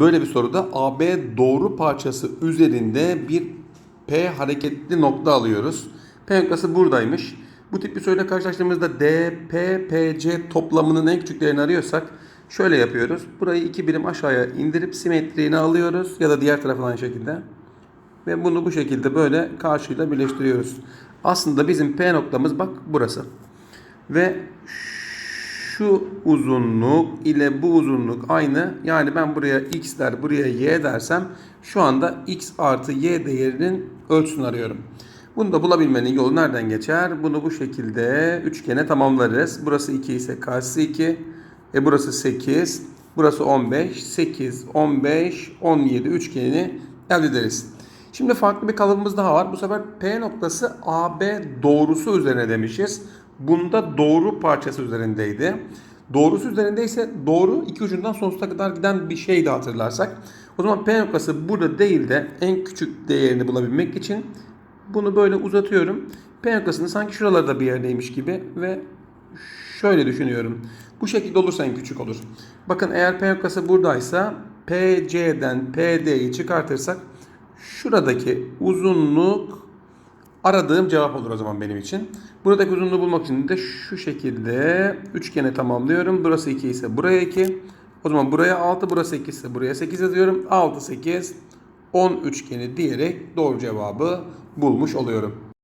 Böyle bir soruda AB doğru parçası üzerinde bir P hareketli nokta alıyoruz. P noktası buradaymış. Bu tip bir soruyla karşılaştığımızda DP, PC toplamının en küçük değerini arıyorsak şöyle yapıyoruz. Burayı iki birim aşağıya indirip simetriğini alıyoruz ya da diğer taraftan aynı şekilde. Ve bunu bu şekilde böyle karşıyla birleştiriyoruz. Aslında bizim P noktamız bak burası. Ve şu uzunluk ile bu uzunluk aynı. Yani ben buraya x der, buraya y dersem şu anda x artı y değerinin ölçüsünü arıyorum. Bunu da bulabilmenin yolu nereden geçer? Bunu bu şekilde üçgene tamamlarız. Burası 2 ise karşısı 2. E burası 8. Burası 15. 8, 15, 17 üçgenini elde ederiz. Şimdi farklı bir kalıbımız daha var. Bu sefer P noktası AB doğrusu üzerine demişiz. Bunda doğru parçası üzerindeydi. Doğrusu üzerindeyse doğru iki ucundan sonsuza kadar giden bir şey de hatırlarsak. O zaman P noktası burada değil de en küçük değerini bulabilmek için bunu böyle uzatıyorum. P noktasını sanki şuralarda bir yerdeymiş gibi ve şöyle düşünüyorum. Bu şekilde olursa en küçük olur. Bakın eğer P noktası buradaysa PC'den PD'yi çıkartırsak şuradaki uzunluk aradığım cevap olur o zaman benim için. Buradaki uzunluğu bulmak için de şu şekilde üçgeni tamamlıyorum. Burası 2 ise buraya 2. O zaman buraya 6, burası 8 ise buraya 8 yazıyorum. 6, 8, 10 üçgeni diyerek doğru cevabı bulmuş oluyorum.